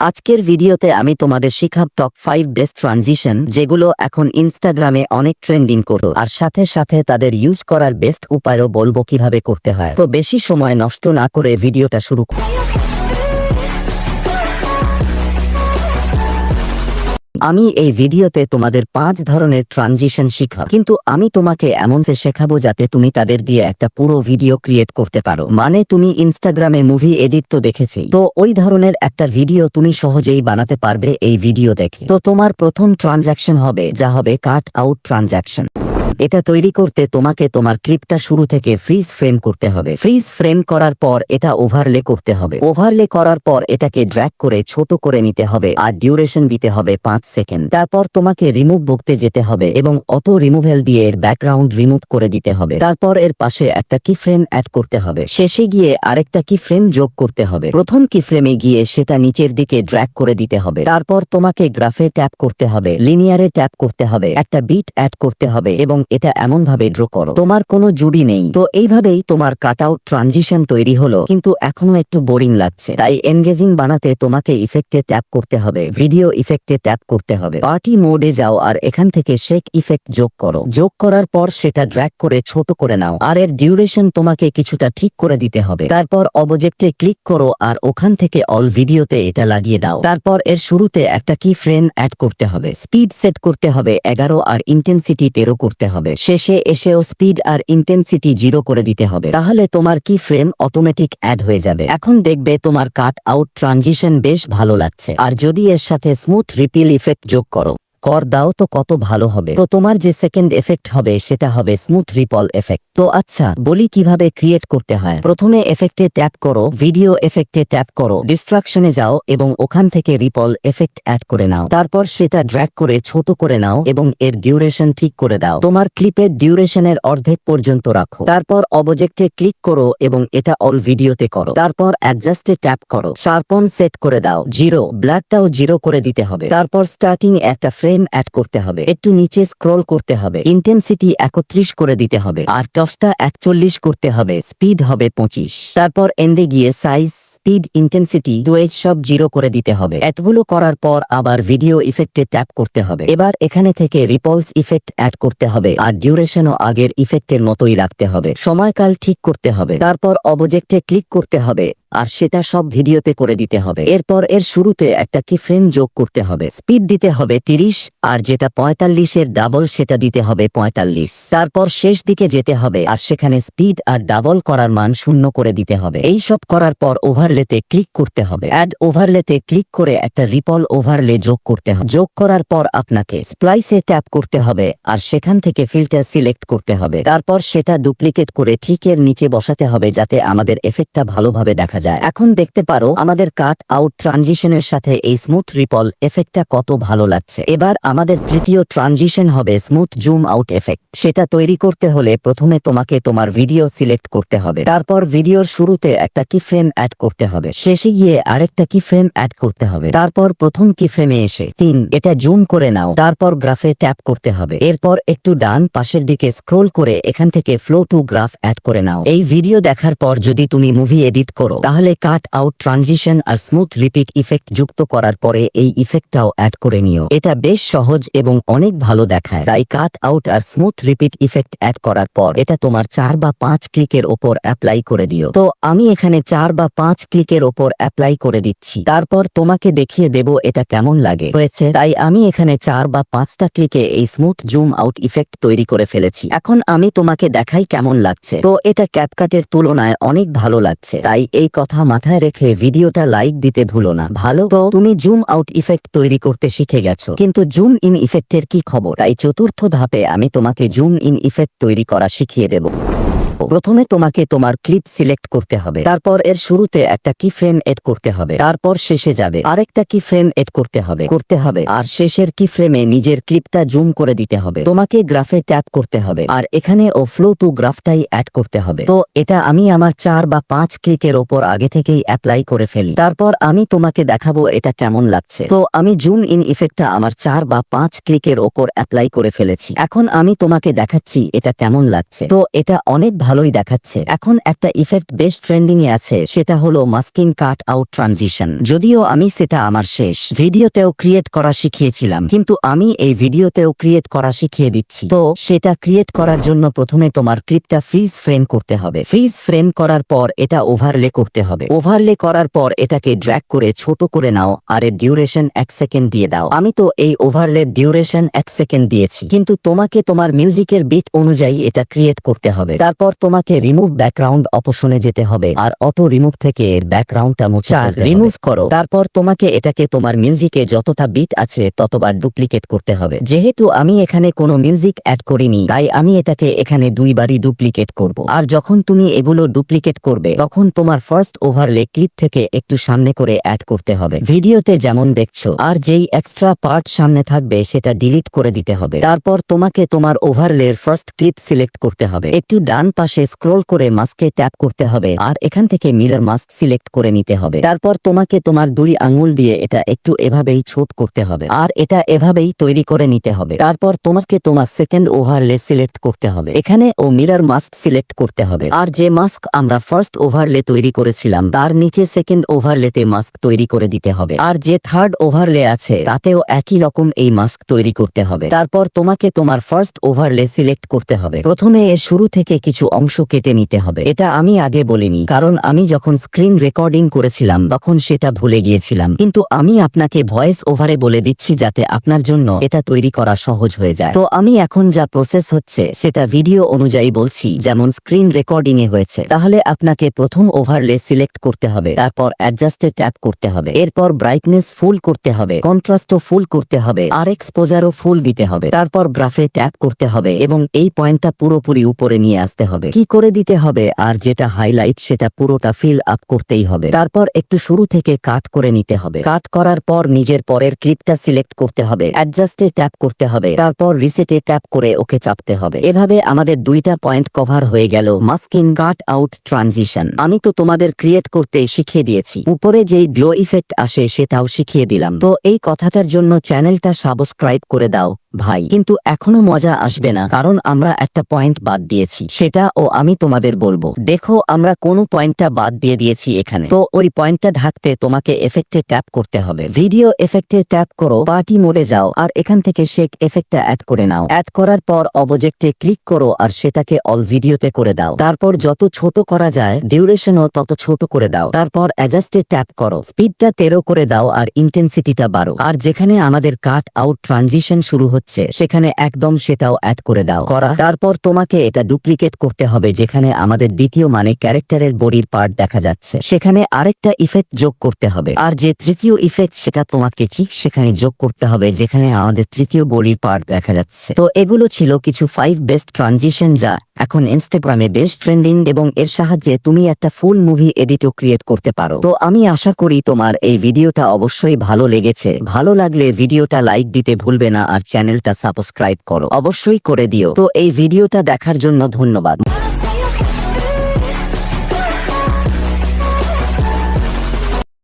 আজকের ভিডিওতে আমি তোমাদের শিখাব টপ ফাইভ বেস্ট ট্রানজিশন যেগুলো এখন ইনস্টাগ্রামে অনেক ট্রেন্ডিং করো, আর সাথে সাথে তাদের ইউজ করার বেস্ট উপায়ও বলব কীভাবে করতে হয়। তো বেশি সময় নষ্ট না করে ভিডিওটা শুরু করো। আমি এই ভিডিওতে তোমাদের পাঁচ ধরনের ট্রানজিশন শিখাব। কিন্তু আমি তোমাকে এমন সে শেখাবো যাতে তুমি তাদের দিয়ে একটা পুরো ভিডিও ক্রিয়েট করতে পারো। মানে তুমি ইনস্টাগ্রামে মুভি এডিট তো দেখেছি। তো ওই ধরনের একটা ভিডিও তুমি সহজেই বানাতে পারবে এই ভিডিও দেখে। তো তোমার প্রথম ট্রানজাকশন হবে, যা হবে কাট আউট ট্রানজাকশন এটা তৈরি করতে তোমাকে তোমার ক্লিপটা শুরু থেকে ফ্রিজ ফ্রেম করতে হবে। ফ্রিজ ফ্রেম করার পর এটা ওভারলে করতে হবে। ওভারলে করার পর এটাকে ড্র্যাক করে ছোট করে নিতে হবে আর ডিউরেশন দিতে হবে পাঁচ সেকেন্ড তারপর তোমাকে রিমুভ বকতে যেতে হবে এবং অটো রিমুভেল দিয়ে এর ব্যাকগ্রাউন্ড রিমুভ করে দিতে হবে। তারপর এর পাশে একটা কি ফ্রেম অ্যাড করতে হবে। শেষে গিয়ে আরেকটা কি ফ্রেম যোগ করতে হবে। প্রথম কি ফ্রেমে গিয়ে সেটা নিচের দিকে ড্র্যাক করে দিতে হবে। তারপর তোমাকে গ্রাফে ট্যাপ করতে হবে। লিনিয়ারে ট্যাপ করতে হবে। একটা বিট অ্যাড করতে হবে এবং এটা এমন ভাবে ড্র করো। তোমার কোনো জুড়ি নেই। তো এইভাবেই তোমার কাট আউট ট্রানজিশন তৈরি হলো, কিন্তু এখনও একটু বোরিং লাগছে। তাই এনগেজিং বানাতে তোমাকে ইফেক্টে ট্যাপ করতে হবে ভিডিও ইফেক্টে ট্যাপ করতে হবে। পার্টি মোডে যাও আর এখান থেকে শেক ইফেক্ট যোগ করো। যোগ করার পর সেটা ড্র্যাগ করে ছোট করে নাও। আর এর ডিউরেশন তোমাকে কিছুটা ঠিক করে দিতে হবে। তারপর অবজেক্টে ক্লিক করো আর ওখান থেকে অল ভিডিওতে এটা লাগিয়ে দাও। তারপর এর শুরুতে একটা কি ফ্রেম অ্যাড করতে হবে। স্পিড সেট করতে হবে, এগারো আর ইন্টেন্সিটি তেরো করতে হবে। শেষে এসেও স্পিড আর ইন্টেন্সিটি জিরো করে দিতে হবে। তাহলে তোমার কি ফ্রেম অটোমেটিক অ্যাড হয়ে যাবে? এখন দেখবে তোমার কাট আউট ট্রানজিশন বেশ ভালো লাগছে। আর যদি এর সাথে স্মুথ রিপিল ইফেক্ট যোগ করো। কর দাও তো কত ভালো হবে। তো তোমার যে সেকেন্ড এফেক্ট হবে, সেটা হবে স্মুথ রিপল এফেক্ট তো আচ্ছা বলি কীভাবে ক্রিয়েট করতে হয়? প্রথমে এফেক্টে ট্যাপ করো ভিডিও এফেক্টে ট্যাপ করো ডিস্ট্রাকশনে যাও এবং ওখান থেকে রিপল এফেক্ট অ্যাড করে নাও। তারপর সেটা ড্র্যাগ করে ছোট করে নাও এবং এর ডিউরেশন ঠিক করে দাও। তোমার ক্লিপের ডিউরেশনের অর্ধেক পর্যন্ত রাখো। তারপর অবজেক্টে ক্লিক করো এবং এটা অল ভিডিওতে করো। তারপর অ্যাডজাস্টে ট্যাপ করো। শার্পন সেট করে দাও। জিরো ব্ল্যাকটাও জিরো করে দিতে হবে। তারপর স্টার্টিং একটা ফ্রেম অ্যাড করতে হবে। একটু নিচে স্ক্রল করতে হবে। ইন্টেন্সিটি একত্রিশ করে দিতে হবে। আর টসটা একচল্লিশ করতে হবে। স্পিড হবে পঁচিশ। তারপর এন্ডে গিয়ে সাইজ স্পিড ইন্টেন্সিটি ডুয়েজ সব জিরো করে দিতে হবে। এতগুলো করার পর আবার ভিডিও ইফেক্টে ট্যাপ করতে হবে। এবার এখানে থেকে রিপলস ইফেক্ট অ্যাড করতে হবে। আর ডিউরেশনও আগের ইফেক্টের মতোই রাখতে হবে। সময়কাল ঠিক করতে হবে। তারপর অবজেক্টে ক্লিক করতে হবে। আর সেটা সব ভিডিওতে করে দিতে হবে। এরপর এর শুরুতে একটা কি ফ্রেম যোগ করতে হবে। স্পিড দিতে হবে তিরিশ, আর যেটা পঁয়তাল্লিশের ডাবল সেটা দিতে হবে পঁয়তাল্লিশ। তারপর শেষ দিকে যেতে হবে, আর সেখানে স্পিড আর ডাবল করার মান শূন্য করে দিতে হবে। এই সব করার পর ওভারলেতে ক্লিক করতে হবে। অ্যাড ওভারলেতে ক্লিক করে একটা রিপল ওভারলে যোগ করতে হবে। যোগ করার পর আপনাকে স্প্লাইসে ট্যাপ করতে হবে, আর সেখান থেকে ফিল্টার সিলেক্ট করতে হবে। তারপর সেটা ডুপ্লিকেট করে ঠিক এর নিচে বসাতে হবে যাতে আমাদের এফেক্টটা ভালোভাবে দেখা যায়। এখন দেখতে পারো, আমাদের কাট আউট ট্রানজিশনের সাথে এই স্মুথ রিপল এফেক্টটা কত ভালো লাগছে। এবার আমাদের তৃতীয় ট্রানজিশন হবে স্মুথ জুম আউট এফেক্ট। সেটা তৈরি করতে হলে প্রথমে তোমাকে তোমার ভিডিও সিলেক্ট করতে হবে। তারপর ভিডিওর শুরুতে একটা কি ফ্রেম অ্যাড করতে হবে। শেষে গিয়ে আরেকটা কি ফ্রেম অ্যাড করতে হবে। তারপর প্রথম কি ফ্রেমে এসে, তিন, এটা জুম করে নাও। তারপর গ্রাফে ট্যাপ করতে হবে। এরপর একটু ডান পাশের দিকে স্ক্রোল করে এখান থেকে ফ্লো টু গ্রাফ অ্যাড করে নাও। এই ভিডিও দেখার পর যদি তুমি মুভি এডিট করো তাহলে কাট আউট ট্রানজিশন আর স্মুথ রিপিট ইফেক্ট যুক্ত করার পরে এই ইফেক্টটাও অ্যাড করে নিও। এটা বেশ সহজ এবং অনেক ভালো দেখায়। তাই কাট আউট আর স্মুথ রিপিট ইফেক্ট অ্যাড করার পর এটা তোমার চার বা পাঁচ ক্লিকের ওপর অ্যাপ্লাই করে দিও তো আমি এখানে চার বা পাঁচ ক্লিকের ওপর অ্যাপ্লাই করে দিচ্ছি। তারপর তোমাকে দেখিয়ে দেব এটা কেমন লাগে। হয়েছে। তাই আমি এখানে চার বা পাঁচটা ক্লিকে এই স্মুথ জুম আউট ইফেক্ট তৈরি করে ফেলেছি। এখন আমি তোমাকে দেখাই কেমন লাগছে। তো এটা ক্যাপকাটের তুলনায় অনেক ভালো লাগছে। তাই এই কথা মাথায় রেখে ভিডিওটা লাইক দিতে ভুলো না। ভালো তো তুমি জুম আউট ইফেক্ট তৈরি করতে শিখে গেছো। কিন্তু জুম ইন ইফেক্টের কি খবর? তাই চতুর্থ ধাপে আমি তোমাকে জুম ইন ইফেক্ট তৈরি করা শিখিয়ে দেব। প্রথমে তোমাকে তোমার ক্লিপ সিলেক্ট করতে হবে। তারপর এর শুরুতে একটা কি ফ্রেম এড করতে হবে। তারপর শেষে যাবে। আরেকটা কি ফ্রেম এড করতে হবে। করতে হবে। আর শেষের কি ফ্রেমে নিজের ক্লিপটা জুম করে দিতে হবে। তোমাকে গ্রাফে ট্যাপ করতে হবে। আর এখানে ও ফ্লো টু গ্রাফটাই অ্যাড করতে হবে। তো এটা আমি আমার চার বা পাঁচ ক্লিকের ওপর আগে থেকেই অ্যাপ্লাই করে ফেলি। তারপর আমি তোমাকে দেখাবো এটা কেমন লাগছে। তো আমি জুম ইন ইফেক্টটা আমার চার বা পাঁচ ক্লিকের ওপর অ্যাপ্লাই করে ফেলেছি। এখন আমি তোমাকে দেখাচ্ছি এটা কেমন লাগছে। তো এটা অনেক ভালোই দেখাচ্ছে। এখন একটা ইফেক্ট বেশ এ আছে, সেটা হলো মাস্কিং কাট আউট ট্রানজিশন যদিও আমি সেটা আমার শেষ। ভিডিওতেও ক্রিয়েট করা শিখিয়েছিলাম, কিন্তু আমি এই ভিডিওতেও ক্রিয়েট করা শিখিয়ে দিচ্ছি। তো সেটা ক্রিয়েট করার জন্য প্রথমে তোমার ক্লিপটা ফ্রিজ ফ্রেম করতে হবে। ফ্রিজ ফ্রেম করার পর এটা ওভারলে করতে হবে। ওভারলে করার পর এটাকে ড্র্যাক করে ছোট করে নাও, আর এর ডিউরেশন এক সেকেন্ড দিয়ে দাও। আমি তো এই ওভারলে ডিউরেশন এক সেকেন্ড দিয়েছি, কিন্তু তোমাকে তোমার মিউজিকের বিট অনুযায়ী এটা ক্রিয়েট করতে হবে। তারপর তোমাকে রিমুভ ব্যাকগ্রাউন্ড অপশনে যেতে হবে। আর অটো রিমুভ থেকে এর ব্যাকগ্রাউন্ডটা মুছে রিমুভ করো। তারপর তোমাকে এটাকে তোমার মিউজিকে যতটা বিট আছে ততবার ডুপ্লিকেট করতে হবে। যেহেতু আমি এখানে কোনো মিউজিক অ্যাড করিনি তাই আমি এটাকে এখানে দুইবারই ডুপ্লিকেট করব। আর যখন তুমি এগুলো ডুপ্লিকেট করবে তখন তোমার ফার্স্ট ওভারলে ক্লিপ থেকে একটু সামনে করে অ্যাড করতে হবে। ভিডিওতে যেমন দেখছ আর যেই এক্সট্রা পার্ট সামনে থাকবে সেটা ডিলিট করে দিতে হবে। তারপর তোমাকে তোমার ওভারলের ফার্স্ট ক্লিপ সিলেক্ট করতে হবে। একটু ডান পাশে স্ক্রল করে মাস্কে ট্যাপ করতে হবে আর এখান থেকে মিরর মাস্ক সিলেক্ট করে নিতে হবে। তারপর তোমাকে তোমার দুই আঙুল দিয়ে এটা একটু এভাবেই ছোট করতে হবে আর এটা এভাবেই তৈরি করে নিতে হবে। তারপর তোমাকে তোমার সেকেন্ড ওভারলে সিলেক্ট করতে হবে। এখানে ও মিরর মাস্ক সিলেক্ট করতে হবে। আর যে মাস্ক আমরা ফার্স্ট ওভারলে তৈরি করেছিলাম, তার নিচে সেকেন্ড ওভারলেতে মাস্ক তৈরি করে দিতে হবে। আর যে থার্ড ওভারলে আছে, তাতেও একই রকম এই মাস্ক তৈরি করতে হবে। তারপর তোমাকে তোমার ফার্স্ট ওভারলে সিলেক্ট করতে হবে। প্রথমে এর শুরু থেকে কিছু অংশ কেটে নিতে হবে। এটা আমি আগে বলিনি, কারণ আমি যখন স্ক্রিন রেকর্ডিং করেছিলাম, তখন সেটা ভুলে গিয়েছিলাম। কিন্তু আমি আপনাকে ভয়েস ওভারে বলে দিচ্ছি যাতে আপনার জন্য এটা তৈরি করা সহজ হয়ে যায়। তো আমি এখন যা প্রসেস হচ্ছে, সেটা ভিডিও অনুযায়ী বলছি, যেমন স্ক্রিন রেকর্ডিং এ হয়েছে। তাহলে আপনাকে প্রথম ওভারলে সিলেক্ট করতে হবে, তারপর অ্যাডজাস্টে ট্যাপ করতে হবে। এরপর ব্রাইটনেস ফুল করতে হবে কন্ট্রাস্টও ফুল করতে হবে, আর এক্সপোজারও ফুল দিতে হবে। তারপর গ্রাফে ট্যাপ করতে হবে, এবং এই পয়েন্টটা পুরোপুরি উপরে নিয়ে আসতে হবে। কি করে দিতে হবে? আর যেটা হাইলাইট সেটা পুরোটা ফিল আপ করতেই হবে। তারপর একটু শুরু থেকে কাট করে নিতে হবে। কাট করার পর নিজের পরের ক্লিপটা সিলেক্ট করতে হবে। অ্যাডজাস্টে ট্যাপ করতে হবে। তারপর রিসেটে ট্যাপ করে ওকে চাপতে হবে। এভাবে আমাদের দুইটা পয়েন্ট কভার হয়ে গেল। মাস্কিং কাট আউট ট্রানজিশন আমি তো তোমাদের ক্রিয়েট করতে শিখিয়ে দিয়েছি। উপরে যেই গ্লো ইফেক্ট আসে সেটাও শিখিয়ে দিলাম। তো এই কথাটার জন্য চ্যানেলটা সাবস্ক্রাইব করে দাও। ভাই, কিন্তু এখনও মজা আসবে না, কারণ আমরা একটা পয়েন্ট বাদ দিয়েছি। সেটা ও আমি তোমাদের বলব। দেখো, আমরা কোন পয়েন্টটা বাদ দিয়ে দিয়েছি এখানে। তো ওই পয়েন্টটা ঢাকতে তোমাকে এফেক্টে ট্যাপ করতে হবে। ভিডিও এফেক্টে ট্যাপ করো পার্টি মোডে যাও, আর এখান থেকে শেক এফেক্টটা অ্যাড করে নাও। অ্যাড করার পর অবজেক্টে ক্লিক করো, আর সেটাকে অল ভিডিওতে করে দাও। তারপর যত ছোট করা যায় ডিউরেশনও তত ছোট করে দাও। তারপর অ্যাডজাস্টে ট্যাপ করো। স্পিডটা তেরো করে দাও, আর ইন্টেন্সিটিটা বাড়ো। আর যেখানে আমাদের কাট আউট ট্রানজিশন শুরু হচ্ছে সেখানে একদম সেটাও অ্যাড করে দাও। করা। তারপর তোমাকে এটা ডুপ্লিকেট করতে হবে যেখানে আমাদের দ্বিতীয় মানে ক্যারেক্টারের বডির পার্ট দেখা যাচ্ছে। সেখানে আরেকটা ইফেক্ট যোগ করতে হবে। আর যে তৃতীয় ইফেক্ট সেটা তোমাকে ঠিক সেখানে যোগ করতে হবে যেখানে আমাদের তৃতীয় বডির পার্ট দেখা যাচ্ছে। তো এগুলো ছিল কিছু ফাইভ বেস্ট ট্রানজিশন যা এখন ইনস্টাগ্রামে বেশ ট্রেন্ডিং এবং এর সাহায্যে তুমি একটা ফুল মুভি এডিটও ক্রিয়েট করতে পারো। তো আমি আশা করি তোমার এই ভিডিওটা অবশ্যই ভালো লেগেছে। ভালো লাগলে ভিডিওটা লাইক দিতে ভুলবে না আর চ্যানেলটা সাবস্ক্রাইব করো। অবশ্যই করে দিও। তো এই ভিডিওটা দেখার জন্য ধন্যবাদ।